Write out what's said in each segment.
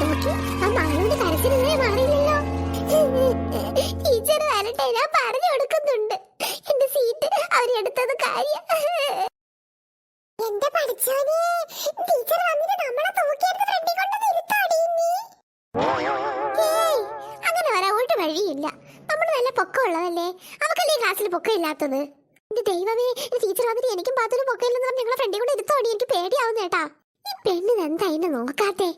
നോക്കി ആ മാറിയില്ലല്ലോ. ടീച്ചർ ഞാൻ പറഞ്ഞു എന്റെ സീറ്റ് എന്റെ ടീച്ചർ നമ്മളെ നമ്മൾ നല്ല അവക്കല്ലേ ക്ലാസ്സിൽ എന്റെ ദൈവമേ എനിക്കും പാത്തൊരു പൊക്കമില്ലെന്ന് പറഞ്ഞ് ഞങ്ങളെ ഫ്രണ്ടിൽ കൊണ്ട് ഇരുത്തോടി. എനിക്ക് പേടിയാവുന്നേട്ടാ. ഈ പെണ്ണിന് എന്താ എന്നെ നോക്കാത്തെ?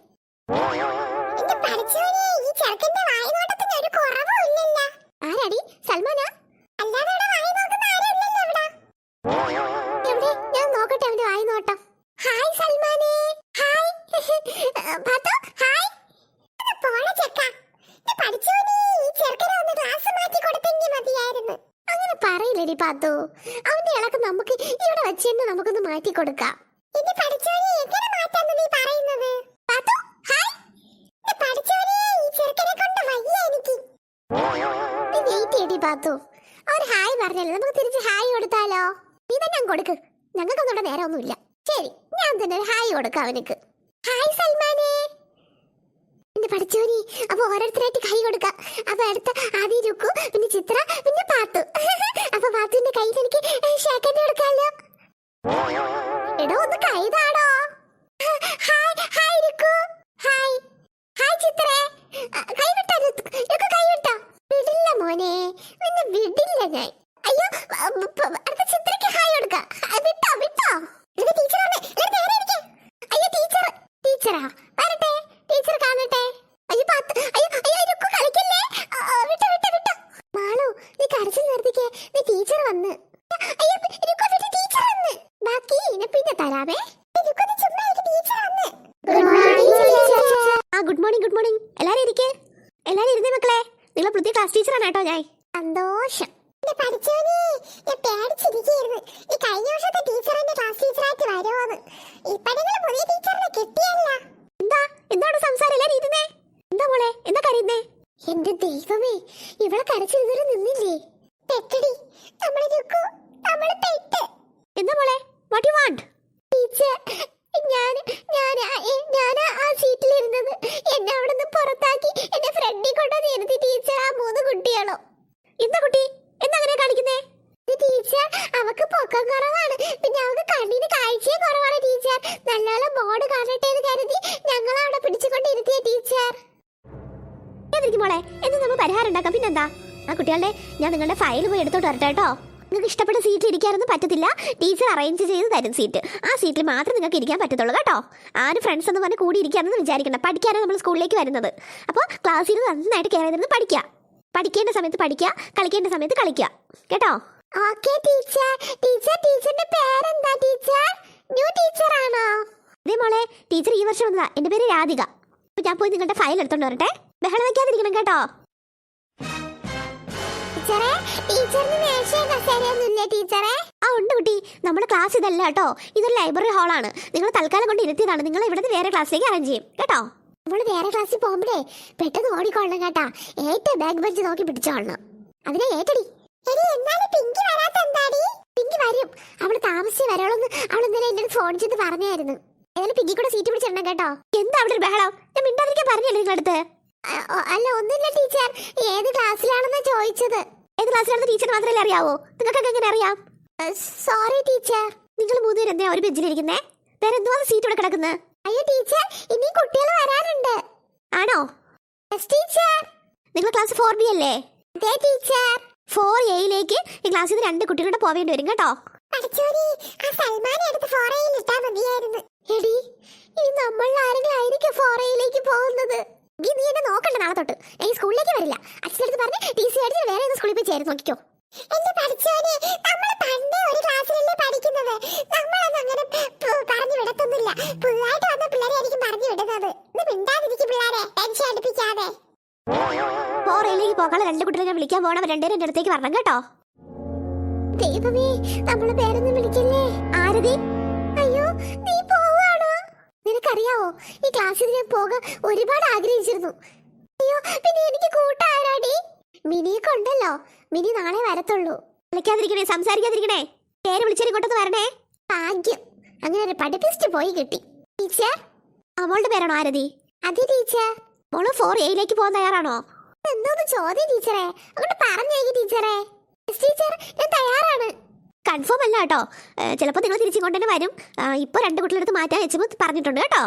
പറയില്ലടി പാത്തു അവന്റെ ഇളക്ക് നമുക്ക് ഇവിടെ വെച്ച് തന്നെ നമുക്കൊന്ന് മാറ്റി കൊടുക്കാം. ഇത് പഠിച്ചോനെ എങ്ങനെ മാറ്റാന്ന് നീ പറയുന്നത് പാത്തു ഹായ് ഇത് പഠിച്ചോനെ ഈ ചെറുക്കനെ കൊണ്ട് വയ്യ എനിക്ക് നീ വെയിറ്റ് ചെയ്യടി പാത്തു അവർ ഹായ് പറഞ്ഞല്ലോ. നമുക്ക് തിരിച്ച് ഹായ് കൊടുത്താലോ? നീ തന്നെ കൊടുക്ക്. ഞങ്ങൾക്കൊന്നും ഇവിടെ നേരെ ഒന്നുമില്ല ശരി ഞാൻ തന്നെ ഒരു ഹായ് കൊടുക്കാം അവനക്ക്. ഹായ് സൽമാനെ. എന്റെ പഠിച്ചോനി അപ്പൊ ഓരോരുത്തരായിട്ട് കൈ കൊടുക്കാം. അപ്പൊ അടുത്ത ആദ്യം രുക്കു പിന്നെ ചിത്ര പിന്നെ പാത്തു. അപ്പൊ പാത്തുവിന്റെ കയ്യിൽ എനിക്ക് ഷേക്കൻഡ് നിന്നെ വിടില്ല ഞാൻ. അയ്യോ അടുത്ത ചിത്രയ്ക്ക് ഹായ് കൊടുക്ക. വിട്ടോ വിട്ടോ. ഇരിക്ക്. അയ്യോ ടീച്ചർ ടീച്ചറാ വരട്ടെ ടീച്ചർ കാണട്ടെ. അയ്യോ പാത്ത് അയ്യോ അയ്യോ രുക്കു കളിക്കല്ലേ? വിട്ടോ വിട്ടോ വിട്ടോ. മാളു നീ കരച്ചിൽ നിർത്തിക്കേ. നീ ടീച്ചർ വന്ന്. അയ്യോ രുക്കു വിട്ട് ടീച്ചർ വന്ന്. ബാക്കി ഇനി പിന്നെ തരാമേ ആ ഗുഡ് മോർണിംഗ് ഗുഡ് മോർണിംഗ് എല്ലാരും ഇരിക്കേ. എല്ലാരും ഇരുന്നേ ക്ലാസ് ടീച്ചറാണ് കേട്ടോ ഞാൻ സന്തോഷം പേടിച്ചിരിക്കുന്നു ഈ കഴിഞ്ഞ വർഷത്തെ ടീച്ചർ എന്റെ ക്ലാസ് ടീച്ചറായിട്ട് വരുമോന്ന് ഇപ്പഴെങ്കിലും പുതിയ ടീച്ചറിനെ കിട്ടിയല്ല. എന്താ? എന്താണ് സംസാരം? എല്ലാരും ഇരുന്നേ എന്താ മോളെ? എന്താ കരയുന്നേ എന്റെ ദൈവമേ ഇവളെ കരച്ചിൽ ഇതുവരെ നിന്നില്ലേ? പെട്ടടി നമ്മളെ രുക്കു നമ്മൾ പെട്ട് എന്താ മോളെ? വാട്ട് യു വാണ്ട് ടീച്ചർ ഞാൻ ഞാൻ ഞാൻ ആ സീറ്റിലിരുന്നത് എന്നെ അവിടെ നിന്ന് പുറത്താക്കി ഞാൻ നിങ്ങളുടെ ഫയൽ പോയി എടുത്തോട്ട് വരട്ടെ കേട്ടോ. നിങ്ങൾക്ക് ഇഷ്ടപ്പെട്ട സീറ്റിൽ ഇരിക്കാനൊന്നും പറ്റത്തില്ല. ടീച്ചർ അറേഞ്ച് ചെയ്ത് തരും സീറ്റ് ആ സീറ്റിൽ മാത്രം നിങ്ങൾക്ക് ഇരിക്കാൻ പറ്റത്തുള്ളൂ കേട്ടോ. ആരും ഫ്രണ്ട്സ് എന്ന് പറഞ്ഞ് കൂടി ഇരിക്കാമെന്ന് വിചാരിക്കണം പഠിക്കാനാണ് നമ്മൾ സ്കൂളിലേക്ക് വരുന്നത്. അപ്പോൾ ക്ലാസ്സിൽ നന്നായിട്ട് കയറി നിന്ന് പഠിക്കുക പഠിക്കേണ്ട സമയത്ത് പഠിക്കുക കളിക്കേണ്ട സമയത്ത് കളിക്കുക കേട്ടോ? ഓക്കേ ടീച്ചർ ടീച്ചർ ടീച്ചറിന്റെ പേരെന്താ ടീച്ചർ ന്യൂ ടീച്ചർ ആണോ? അതെ മോളെ ടീച്ചർ ഈ വർഷം വന്നതാ. എന്റെ പേര് രാധിക. അപ്പൊ ഞാൻ പോയി നിങ്ങളുടെ ഫയൽ എടുത്തോണ്ട് വരട്ടെ. ബഹളം വെക്കാതിരിക്കണം കേട്ടോ. ടീച്ചറെ? ടീച്ചറിന് മേശയും കസേരയൊന്നുമില്ലേ ടീച്ചറെ? ആ ഉണ്ട് കുട്ടി. നമ്മുടെ ക്ലാസ് ഇതല്ല കേട്ടോ. ഇതൊരു ലൈബ്രറി ഹാളാണ് നിങ്ങൾ തൽക്കാലം കൊണ്ട് ഇരുത്തിയതാണ്. നിങ്ങൾ ഇവിടുന്ന് വേറെ ക്ലാസ്സിലേക്ക് അറേഞ്ച് ചെയ്യും. കേട്ടോ? നമ്മൾ വേറെ ക്ലാസ്സിൽ പോകുമ്പോഴേ പെട്ടെന്ന് ഓടിക്കൊള്ളണം കേട്ടാ. ഏറ്റവും ബാക്ക് ബെഞ്ച് നോക്കി പിടിച്ചോളണം അതിനെ ഏറ്റടി. എടി എന്നാലും പിങ്കി വരാത്ത എന്താടി പിങ്കി വരും. അവൾ താമസിച്ച് വരോളന്ന് അവൾ ഇന്നലെ എന്നോട് ഫോൺ ചെയ്ത് പറഞ്ഞായിരുന്നു. ഏതായാലും പിങ്കി കൂടെ സീറ്റ് പിടിച്ചിടണം കേട്ടോ. എന്താ അവിടെ ഒരു ബഹളം? ഞാൻ മിണ്ടാതിരിക്കാൻ പറഞ്ഞല്ലേ നിങ്ങളടുത്ത്? അല്ല ഒന്നുമില്ല ടീച്ചർ. ഏത് ക്ലാസ്സിലാണെന്ന് ചോദിച്ചത്. നടന്ന ടീച്ചർ മാത്രമല്ലേ അറിയാവോ? നിങ്ങൾക്കൊക്കെ എങ്ങനെ അറിയാം? സോറി ടീച്ചർ നിങ്ങൾ മൂന്നുപേരും എന്തിനാ ഒരു ബെഞ്ചിലിരിക്കുന്നേ വേറെ എന്തുവാ സീറ്റ് ഇവിടെ കിടക്കുന്നത് അയ്യോ ടീച്ചർ ഇനി കുട്ടികൾ വരാനുണ്ട്. ആണോ? ടീച്ചർ നിങ്ങൾ ക്ലാസ് ഫോർ ബി അല്ലേ? അതെ ടീച്ചർ ഫോർ എയിലേക്ക് ഈ ക്ലാസ്സിൽ നിന്ന് രണ്ട് കുട്ടികളുടെ പോവേണ്ടി വരും കേട്ടോ. എടി ഇനി നമ്മൾ ആരെങ്കിലും ആയിരിക്കും ഫോർ പോകുന്നത്? നീ നീ എന്നെ നോക്കണ്ട നാളെ തൊട്ട്. ഈ സ്കൂളിലേക്ക് വരില്ല. അച്ഛനടുത്ത് പറഞ്ഞ് ടി സി അടിച്ച് വേറെ ഏതോ സ്കൂളിൽ പോയി ചേർന്ന് നോക്കിക്കോ. എന്റെ പഠിച്ചോനെ നമ്മൾ പണ്ടേ ഒരു ക്ലാസ്സിലല്ലേ പഠിക്കുന്നത്. നമ്മളൊന്നും അങ്ങനെ പറഞ്ഞു വിടത്തൊന്നുമില്ല. പുതുതായിട്ട് വന്ന പിള്ളേരെ ആയിരിക്കും പറഞ്ഞു വിടുന്നത്. ഇത് മിണ്ടാതിരിക്കും പിള്ളേരെ. ടെൻഷൻ അടുപ്പിക്കാതെ. ഫോറയിലേക്ക് പോകാനുള്ള രണ്ട് കുട്ടികളെ ഞാൻ വിളിക്കാൻ പോകണം. രണ്ടുപേരും എന്റെ അടുത്തേക്ക് വരണം കേട്ടോ. ദൈവമേ നമ്മളെ പേരൊന്നും വിളിക്കല്ലേ? ആരതി? നിനക്കറിയാവോ ഈ ക്ലാസ്സിൽ ഞാൻ പോകാൻ ഒരുപാട് ആഗ്രഹിച്ചിരുന്നു. അയ്യോ പിന്നെ എനിക്ക് കൂട്ടാരാടി? മിനിയെ കൊണ്ടല്ലോ. മിനി നാളെ വരത്തുള്ളൂ. വിളിക്കാതിരിക്കണേ സംസാരിക്കാതിരിക്കണേ. പേര് വിളിച്ചാൽ കൂട്ടത്ത് വരണേ. ഭാഗ്യം. അങ്ങനെ ഒരു പഠിപ്പിസ്റ്റ് പോയി കിട്ടി. ടീച്ചർ? അവളുടെ പേരാണോ ആരതി? അതെ ടീച്ചർ. മോൾ ഫോർ എയിലേക്ക് പോകാൻ തയ്യാറാണോ? എന്തോന്ന് ചോദ്യം ടീച്ചറെ? അങ്ങോട്ട് പറഞ്ഞേക്ക് ടീച്ചറെ. ടീച്ചർ ഞാൻ തയ്യാറാണ്. കൺഫേം അല്ല കേട്ടോ. ചിലപ്പോൾ നിങ്ങൾ തിരിച്ചു കൊണ്ടുതന്നെ വരും. ഇപ്പോൾ രണ്ട് കുട്ടികളെടുത്ത് മാറ്റാൻ വെച്ചപ്പോൾ പറഞ്ഞിട്ടുണ്ട് കേട്ടോ.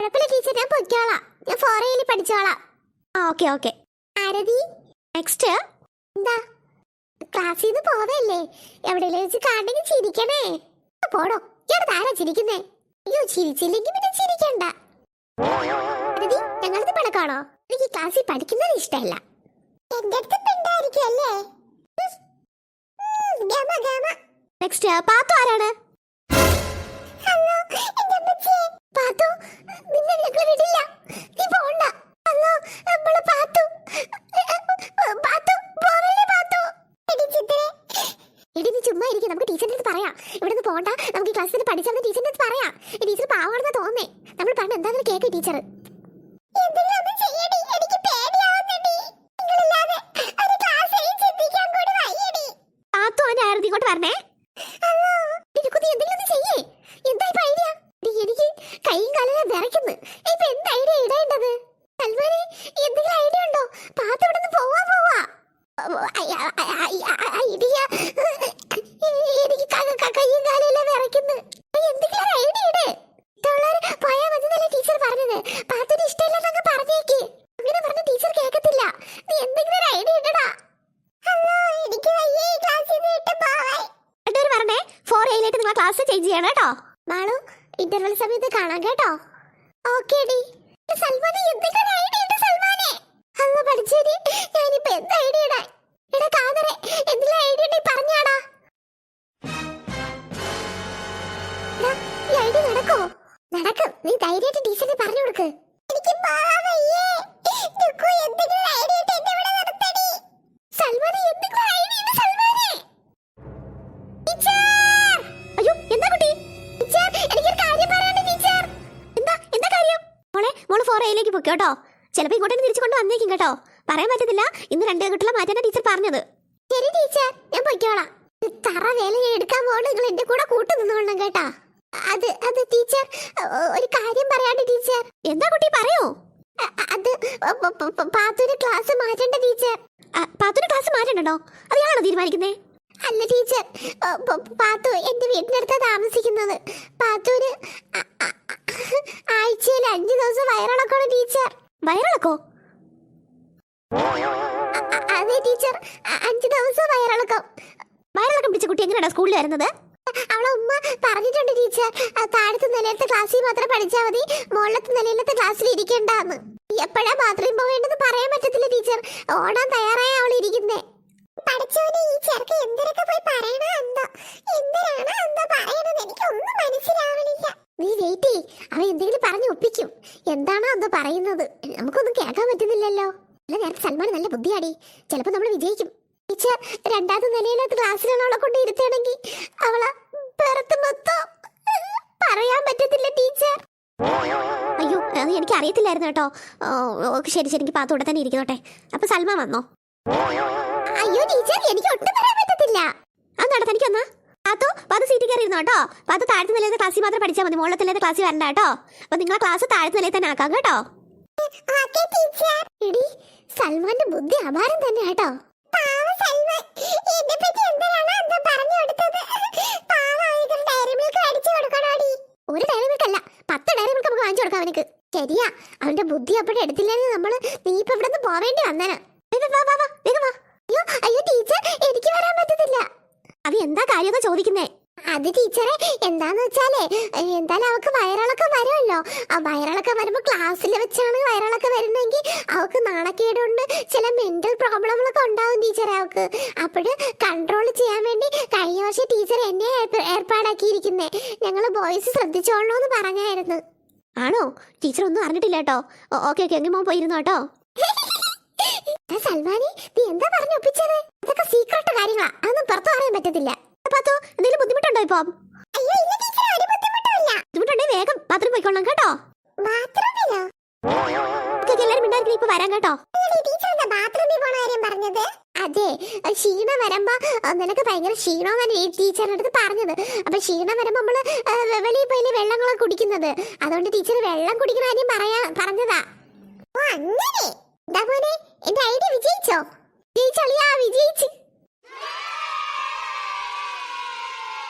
കുഴപ്പമില്ല ടീച്ചർ ഞാൻ പൊയ്ക്കോളാം. ഞാൻ ഫോറയിൽ പഠിച്ചോളാം. ആ ഓക്കെ ഓക്കെ. ആരതി? നെക്സ്റ്റ് എന്താ? ക്ലാസ്സിൽ നിന്ന് പോവല്ലേ? എവിടെയെങ്കിലും വെച്ച് കാണണമെങ്കിൽ ചിരിക്കണേ. പോടോ. ഞാൻ താരാ ചിരിക്കുന്നേ? അയ്യോ ചിരിച്ചില്ലെങ്കിൽ പിന്നെ ചിരിക്കണ്ട. ആരതി ഞങ്ങളത് പിണക്കാണോ എനിക്ക് ക്ലാസ്സിൽ പഠിക്കുന്നത് ഇഷ്ടമല്ല. എന്റെ അടുത്ത് പിണ്ടായിരിക്കും അല്ലേ നെക്സ്റ്റ് പാത്തു ആരാണ്? പാത്തു നിന്നെ ഞങ്ങൾ വിടില്ല. നീ പോണ്ട. ഹലോ നമ്മളെ പാത്തു. പാത്തു പോവല്ലേ പാത്തു? എടി നീ ചുമ്മാ ഇരിക്കും. നമുക്ക് ടീച്ചറിന്റെ അടുത്ത് പറയാം. ഇവിടെ നിന്ന് പോണ്ട. നമുക്ക് ഈ ക്ലാസ്സിൽ പഠിച്ചാൽ ടീച്ചറിന്റെ അടുത്ത് പറയാം. ടീച്ചർ പാവാണെന്ന് തോന്നേ നമ്മൾ പറഞ്ഞ എന്താണെന്ന് കേക്ക് ടീച്ചർ? ഇങ്ങോട്ട് വരണേ നിനക്ക് നീ എന്തെങ്കിലും ഒന്ന് ചെയ്യേ എന്താ ഇപ്പൊ ഐഡിയ എടി, എനിക്ക് കൈയും കാലെല്ലാം വിറയ്ക്കുന്നു ഇപ്പൊ എന്ത് ഐഡിയ ഇടേണ്ടത് സൽമാനെ എന്തെങ്കിലും ഐഡിയ ഉണ്ടോ പാത്ത് ഇവിടെ നിന്ന് പോവാ പോവാ ഐഡിയ എനിക്ക് ക- ക- കൈയും കാലെല്ലാം വിറയ്ക്കുന്നു. എന്തെങ്കിലും ഐഡിയ ഇട്. ഇഷ്ടമുള്ളവര് പോയാ മതി എന്നല്ലേ ടീച്ചർ പറഞ്ഞത്. പാത്തിന് ഇഷ്ടമില്ലെന്നൊക്കെ പറഞ്ഞേക്ക്. അങ്ങനെ പറഞ്ഞ ടീച്ചർ കേൾക്കത്തില്ല നീ എന്തെങ്കിലും ഒരു ഐഡിയ ഇടടാ. പറഞ്ഞേ ഫോർ എയിലേക്ക് നിങ്ങൾ ക്ലാസ് ചേഞ്ച് ചെയ്യണം കേട്ടോ. മാളു ഇന്റർവെൽ സമയത്ത് കാണാം കേട്ടോ. ഓക്കെ ഡി. സൽമാനെ എന്തൊക്കെ ഐഡിയ ഉണ്ട് സൽമാനെ. അന്ന് പഠിച്ചേരി ഞാനിപ്പോ എന്ത് ഐഡിയ ഇടാൻ? നടക്കോ? നീ ധൈര്യമായിട്ട് ടീച്ചറിന് പറഞ്ഞു കൊടുക്ക്. എനിക്ക് കുട്ടി? ചിലപ്പോൾ ഇങ്ങോട്ടേക്ക് തിരിച്ചു കൊണ്ട് വന്നേക്കും കേട്ടോ. പറയാൻ പറ്റത്തില്ല. ഇന്ന് രണ്ട് കുട്ടികളെ മാറ്റാനാ ടീച്ചർ പറഞ്ഞത്. ശരി ടീച്ചർ ഞാൻ പൊയ്ക്കോളാം. തറ വേല ഞാൻ എടുക്കാൻ പോകണം നിങ്ങൾ എന്റെ കൂടെ കൂട്ടു നിന്നോളണം കേട്ടാ. അത് അത് ടീച്ചർ ഒരു കാര്യം പറയാണ്ട് ടീച്ചർ. എന്താ കുട്ടി പറയൂ. അത് പ- പ- പ- പാത്തുവിന്റെ ക്ലാസ് മാറ്റണ്ട ടീച്ചർ. പാത്തൂര് ക്ലാസ് മാറ്റണ്ടോ അത് ഞാനാണോ തീരുമാനിക്കുന്നേ? അല്ല ടീച്ചർ പാത്തു എന്റെ വീട്ടിനടുത്താ താമസിക്കുന്നത്. പാത്തൂര് ആഴ്ചയിൽ അഞ്ചു ദിവസം വയറിളക്കമാണ് ടീച്ചർ. വയറിളക്കോ? അതെ ടീച്ചർ. അഞ്ച് ദിവസം വയറിളക്കം. വയറിളക്കം പിടിച്ച കുട്ടി എങ്ങനെയാണ് സ്കൂളിൽ വരുന്നത്? അവളെ ഉമ്മ പറഞ്ഞിട്ടുണ്ട് ടീച്ചർ. താഴത്തെ നിലയിലത്തെ ക്ലാസ്സിൽ മാത്രം പഠിച്ചാൽ മതി. മുകളിലത്തെ നിലയിലത്തെ ക്ലാസ്സിൽ ഇരിക്കണ്ടെന്ന്. എപ്പോഴാ ബാത്റൂം പോവേണ്ടെന്ന് പറയാൻ പറ്റത്തില്ല ടീച്ചർ. ഓടാൻ തയ്യാറായ അവൾ ഇരിക്കുന്നേ. പഠിച്ചവനെ ഈ ചെറുക്ക് എന്തിനൊക്കെ പോയി പറയണോ എന്തോ? എന്തിനാണ് എന്തോ എനിക്ക് ഒന്നും മനസ്സിലാവണില്ല. നീ വെയിറ്റ് അവൻ എന്തെങ്കിലും പറഞ്ഞു ഒപ്പിക്കും. എന്താണോ എന്തോ പറയുന്നത്? നമുക്കൊന്നും കേൾക്കാൻ പറ്റുന്നില്ലല്ലോ. അല്ല നേരത്തെ സൽമാൻ നല്ല ബുദ്ധിയാടി. ചിലപ്പോ നമ്മൾ വിജയിക്കും. ടീച്ചർ രണ്ടാമത്തെ നിലയിലത്തെ ക്ലാസ്സിലാണ് അവളെ കൊണ്ട് ഇരുത്തണമെങ്കിൽ അവളെ പുറത്ത് മൊത്തം പറയാൻ പറ്റത്തില്ല ടീച്ചർ. അയ്യോ അത് എനിക്ക് അറിയത്തില്ലായിരുന്നു കേട്ടോ. ശരി ശരി എനിക്ക് പാത്തോടെ തന്നെ ഇരിക്കുന്നോട്ടെ അപ്പൊ സൽമാൻ വന്നോ? അയ്യോ ടീച്ചർ എനിക്ക് ഒട്ടും പറയാൻ പറ്റത്തില്ല. അന്നാണ് തനിക്ക് വന്നാ. പാത്തു പാത്ത് സീറ്റ് കയറി ഇരുന്നോ കേട്ടോ? പാത്ത് താഴത്തെ നിലയിലെ ക്ലാസ്സിൽ മാത്രം പഠിച്ചാൽ മതി. മുകളിലത്തെ നിലയിലെ ക്ലാസ്സിൽ വരണ്ട കേട്ടോ. അപ്പൊ നിങ്ങളെ ക്ലാസ് താഴത്തെ നിലയിൽ തന്നെ ആക്കാം കേട്ടോ. എടി സൽമാന്റെ ബുദ്ധി അപാരം തന്നെ കേട്ടോ. ഒരു ഡയറി മിൽക്ക് അല്ല പത്ത് ഡയറി മിൽക്ക് നമുക്ക് വാങ്ങിച്ചു കൊടുക്കാം അവനക്ക്. ശരിയാ അവന്റെ ബുദ്ധി അപ്പോഴും എടുത്തില്ലെങ്കിൽ നമ്മൾ നീ ഇപ്പൊ ഇവിടെ നിന്ന് പോവേണ്ടി വന്നേനെ. അയ്യോ അയ്യോ ടീച്ചർ എനിക്ക് വരാൻ പറ്റത്തില്ല. അവ എന്താ കാര്യമൊക്കെ ചോദിക്കുന്നേ? അത് ടീച്ചറെ എന്താന്ന് വെച്ചാലേ എന്തായാലും അവക്ക് വയറിളക്കം വരുമല്ലോ? ആ വയറിളക്കം വരുമ്പോ ക്ലാസ്സിൽ വെച്ചാണ് വയറിളക്കം വരുന്നെങ്കിൽ അവക്ക് നാണക്കേടുണ്ട്. ചില മെന്റൽ പ്രോബ്ലങ്ങളൊക്കെ ഉണ്ടാവും ടീച്ചറെ അവക്ക്. അപ്പോഴ് കൺട്രോൾ ചെയ്യാൻ വേണ്ടി കഴിഞ്ഞ വർഷം ടീച്ചർ എന്നെ ഏർപ്പാടാക്കിയിരിക്കുന്നത് ഏർപ്പാടാക്കിയിരിക്കുന്നേ. ഞങ്ങൾ ബോയ്സ് ശ്രദ്ധിച്ചോളണം എന്ന് പറഞ്ഞായിരുന്നു. ആണോ? ടീച്ചർ ഒന്നും അറിഞ്ഞിട്ടില്ല കേട്ടോ. ഓക്കെ ഓക്കെ എങ്കിൽ മോൻ പോയിരുന്നു കേട്ടോ. സൽമാനി നീ എന്താ പറഞ്ഞു ഒപ്പിച്ചത്? അതൊക്കെ സീക്രട്ട് കാര്യങ്ങളാ. അതൊന്നും പുറത്തു പറയാൻ പറ്റത്തില്ല. പാത്തോ എന്തെങ്കിലും ബുദ്ധിമുട്ടുണ്ടോ ഇപ്പം? അയ്യോ ഇല്ല ബുദ്ധിമുട്ടുണ്ടെങ്കിൽ വേഗം ബാത്റൂം പോയിക്കൊള്ളാം കേട്ടോ. ബാത്റൂമിലോ എല്ലാരും മിണ്ടായിരിക്കും ഇപ്പൊ വരാൻ കേട്ടോ. ബാത്റൂമിൽ പോണ കാര്യം പറഞ്ഞത്? അതെ ആ ക്ഷീണം വരുമ്പോ ആ, നിനക്ക് ഭയങ്കര ക്ഷീണമെന്നാണ് ഈ ടീച്ചറിന്റെ അടുത്ത് പറഞ്ഞത്. അപ്പൊ ക്ഷീണം വരുമ്പോ നമ്മൾ ആ, വെ- വെളിയിൽ പോയില്ലേ വെള്ളങ്ങളൊക്കെ കുടിക്കുന്നത്? അതുകൊണ്ട് ടീച്ചർ വെള്ളം കുടിക്കണ കാര്യം പറയാ പറഞ്ഞതാ. ഓ അങ്ങനെ? മോനെ എന്റെ ഐഡിയ വിജയിച്ചോ? വിജയിച്ചളിയാ വിജയിച്ച്.